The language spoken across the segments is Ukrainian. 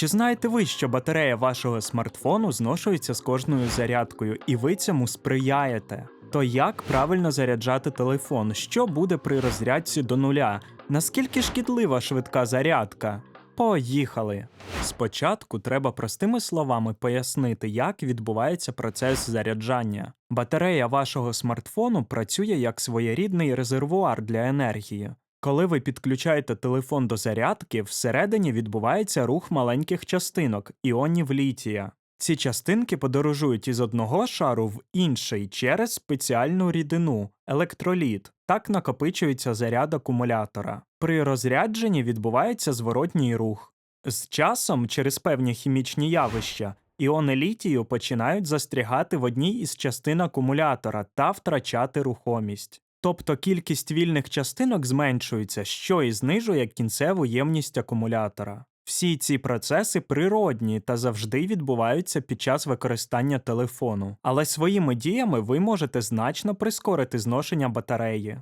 Чи знаєте ви, що батарея вашого смартфону зношується з кожною зарядкою, і ви цьому сприяєте? То як правильно заряджати телефон? Що буде при розрядці до нуля? Наскільки шкідлива швидка зарядка? Поїхали! Спочатку треба простими словами пояснити, як відбувається процес заряджання. Батарея вашого смартфону працює як своєрідний резервуар для енергії. Коли ви підключаєте телефон до зарядки, всередині відбувається рух маленьких частинок іонів літія. Ці частинки подорожують із одного шару в інший через спеціальну рідину електроліт. Так накопичується заряд акумулятора. При розрядженні відбувається зворотній рух. З часом, через певні хімічні явища, іони літію починають застрягати в одній із частин акумулятора та втрачати рухомість. Тобто кількість вільних частинок зменшується, що і знижує кінцеву ємність акумулятора. Всі ці процеси природні та завжди відбуваються під час використання телефону, але своїми діями ви можете значно прискорити зношення батареї.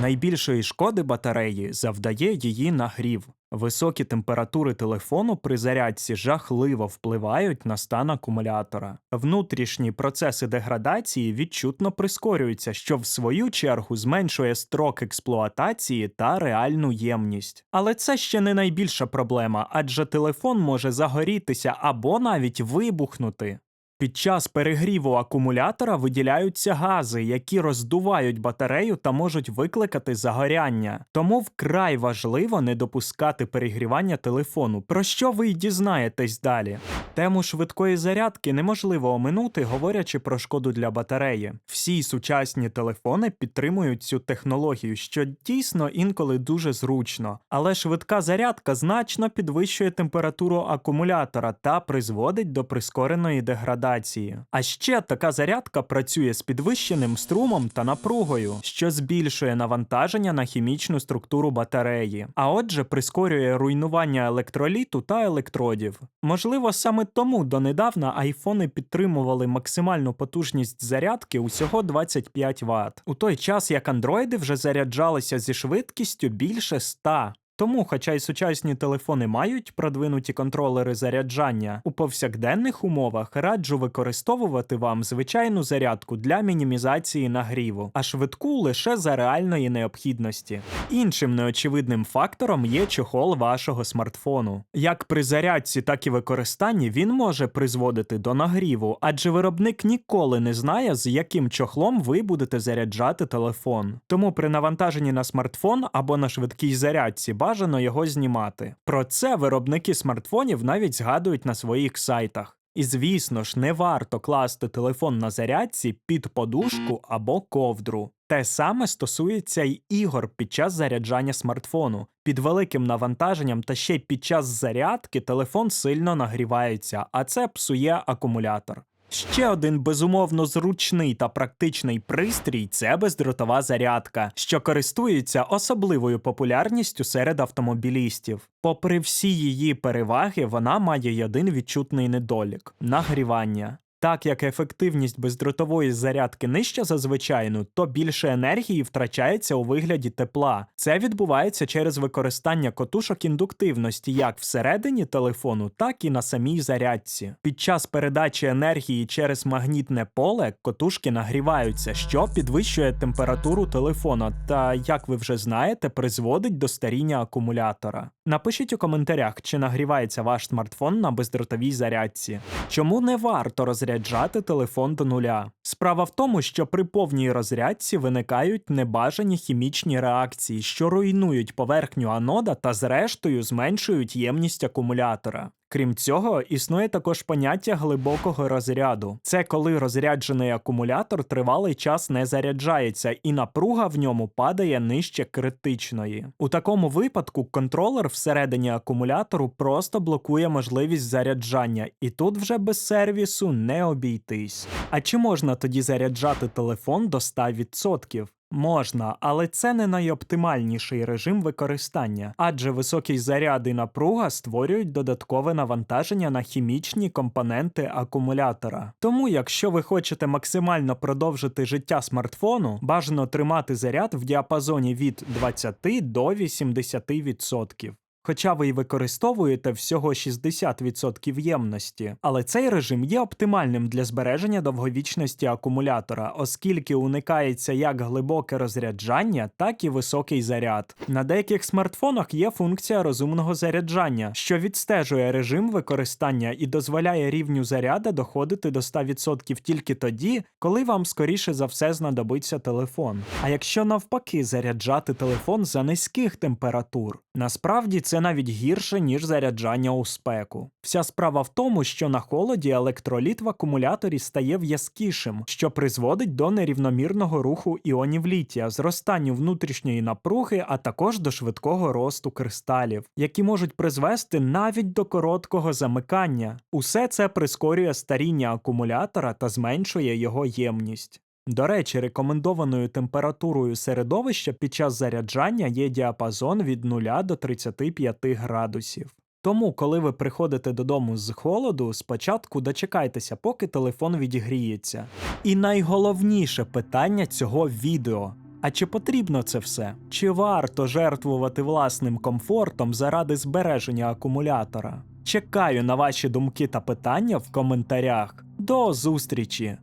Найбільшої шкоди батареї завдає її нагрів. Високі температури телефону при зарядці жахливо впливають на стан акумулятора. Внутрішні процеси деградації відчутно прискорюються, що в свою чергу зменшує строк експлуатації та реальну ємність. Але це ще не найбільша проблема, адже телефон може загорітися або навіть вибухнути. Під час перегріву акумулятора виділяються гази, які роздувають батарею та можуть викликати загоряння. Тому вкрай важливо не допускати перегрівання телефону, про що ви й дізнаєтесь далі. Тему швидкої зарядки неможливо оминути, говорячи про шкоду для батареї. Всі сучасні телефони підтримують цю технологію, що дійсно інколи дуже зручно. Але швидка зарядка значно підвищує температуру акумулятора та призводить до прискореної деградації. А ще така зарядка працює з підвищеним струмом та напругою, що збільшує навантаження на хімічну структуру батареї, а отже, прискорює руйнування електроліту та електродів. Можливо, саме тому донедавна айфони підтримували максимальну потужність зарядки усього 25 Вт, у той час як андроїди вже заряджалися зі швидкістю більше 100. Тому, хоча й сучасні телефони мають продвинуті контролери заряджання, у повсякденних умовах раджу використовувати вам звичайну зарядку для мінімізації нагріву, а швидку лише за реальної необхідності. Іншим неочевидним фактором є чохол вашого смартфону. Як при зарядці, так і використанні він може призводити до нагріву, адже виробник ніколи не знає, з яким чохлом ви будете заряджати телефон. Тому при навантаженні на смартфон або на швидкій зарядці його знімати. Про це виробники смартфонів навіть згадують на своїх сайтах. І звісно ж, не варто класти телефон на зарядці під подушку або ковдру. Те саме стосується й ігор під час заряджання смартфону. Під великим навантаженням та ще й під час зарядки телефон сильно нагрівається, а це псує акумулятор. Ще один безумовно зручний та практичний пристрій це бездротова зарядка, що користується особливою популярністю серед автомобілістів. Попри всі її переваги, вона має один відчутний недолік нагрівання. Так як ефективність бездротової зарядки нижча за звичайну, то більше енергії втрачається у вигляді тепла. Це відбувається через використання котушок індуктивності як всередині телефону, так і на самій зарядці. Під час передачі енергії через магнітне поле котушки нагріваються, що підвищує температуру телефона та, як ви вже знаєте, призводить до старіння акумулятора. Напишіть у коментарях, чи нагрівається ваш смартфон на бездротовій зарядці. Чому не варто розряджати розряджати телефон до нуля. Справа в тому, що при повній розрядці виникають небажані хімічні реакції, що руйнують поверхню анода та, зрештою, зменшують ємність акумулятора. Крім цього, існує також поняття глибокого розряду. Це коли розряджений акумулятор тривалий час не заряджається, і напруга в ньому падає нижче критичної. У такому випадку контролер всередині акумулятору просто блокує можливість заряджання, і тут вже без сервісу не обійтись. А чи можна тоді заряджати телефон до 100%? Можна, але це не найоптимальніший режим використання, адже високий заряд і напруга створюють додаткове навантаження на хімічні компоненти акумулятора. Тому, якщо ви хочете максимально продовжити життя смартфону, бажано тримати заряд в діапазоні від 20 до 80%. Хоча ви й використовуєте всього 60% ємності, але цей режим є оптимальним для збереження довговічності акумулятора, оскільки уникається як глибоке розряджання, так і високий заряд. На деяких смартфонах є функція розумного заряджання, що відстежує режим використання і дозволяє рівню заряда доходити до 100% тільки тоді, коли вам скоріше за все знадобиться телефон. А якщо навпаки заряджати телефон за низьких температур, насправді це навіть гірше, ніж заряджання у спеку. Вся справа в тому, що на холоді електроліт в акумуляторі стає в'язкішим, що призводить до нерівномірного руху іонів літія, зростанню внутрішньої напруги, а також до швидкого росту кристалів, які можуть призвести навіть до короткого замикання. Усе це прискорює старіння акумулятора та зменшує його ємність. До речі, рекомендованою температурою середовища під час заряджання є діапазон від 0 до 35 градусів. Тому, коли ви приходите додому з холоду, спочатку дочекайтеся, поки телефон відігріється. І найголовніше питання цього відео. А чи потрібно це все? Чи варто жертвувати власним комфортом заради збереження акумулятора? Чекаю на ваші думки та питання в коментарях. До зустрічі!